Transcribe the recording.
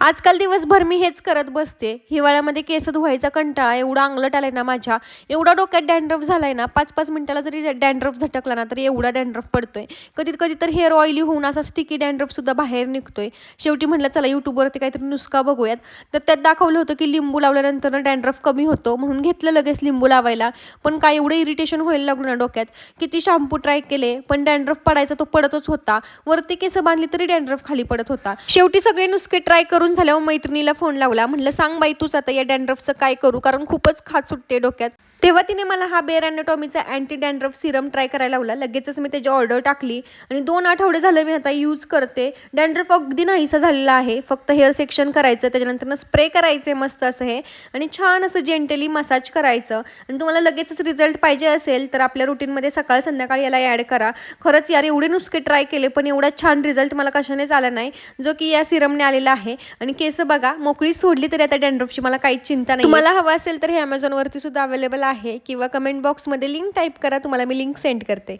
आजकाल दिवसभर मी हेच करत बसते. हिवाळ्यामध्ये केस धुवायचा कंटाळा एवढा अंगलट आलाय ना माझ्या एवढा डोक्यात डॅन्ड्रफ झालाय ना पाच पाच मिनिटाला जरी डॅन्ड्रफ झटकला ना तरी एवढा डॅन्ड्रफ पडतोय. कधी कधी तर हेअर ऑइली होऊन असा स्टिकी डॅन्ड्रफ सुद्धा बाहेर निघतोय. शेवटी म्हटलं चला युट्यूबवरती काहीतरी नुसका बघूयात. तर त्यात दाखवलं होतं की लिंबू लावल्यानंतर डॅन्ड्रफ कमी होतो म्हणून घेतलं लगेच लिंबू लावायला. पण काय एवढं इरिटेशन व्हायला लागलं ना डोक्यात. किती शॅम्पू ट्राय केले पण डॅन्ड्रफ पडायचा तो पडतच होता. वरती केस बांधली तरी डॅन्ड्रफ खाली पडत होता. शेवटी सगळे नुसके ट्राय करून झाल्यावर मैत्रिणीला फोन लावला. म्हटलं सांग बाई तूच आता या डॅन्ड्रफचं काय करू? कारण खूपच खात सुटते डोक्यात. तेव्हा तिने मला हा बेअर अॅनाटॉमीचा अँटी डॅन्ड्रफ सिरम ट्राय करायला लावला. लगेचच मी त्याची ऑर्डर टाकली आणि दोन आठवडे झाले मी आता यूज करते. डॅन्ड्रफ अगदी नाहीसा झालेला आहे. फक्त हेअर सेक्शन करायचं त्याच्यानंतर स्प्रे करायचे मस्त असं हे आणि छान असं जेंटली मसाज करायचं. आणि तुम्हाला लगेचच रिझल्ट पाहिजे असेल तर आपल्या रुटीनमध्ये सकाळ संध्याकाळी याला ॲड करा. खरंच यार एवढे नुसके ट्राय केले पण एवढा छान रिझल्ट मला कशानेच आला नाही. जो की या सिरमने आलेला आहे. आणि केस बघा मोकळी सोडली तरी आता डॅन्ड्रफची मला काहीच चिंता नाही मला हवं असेल तर हे अमेझॉनवरती सुद्धा अवेलेबल आहे किंवा कमेंट बॉक्समध्ये लिंक टाईप करा तुम्हाला मी लिंक सेंड करते.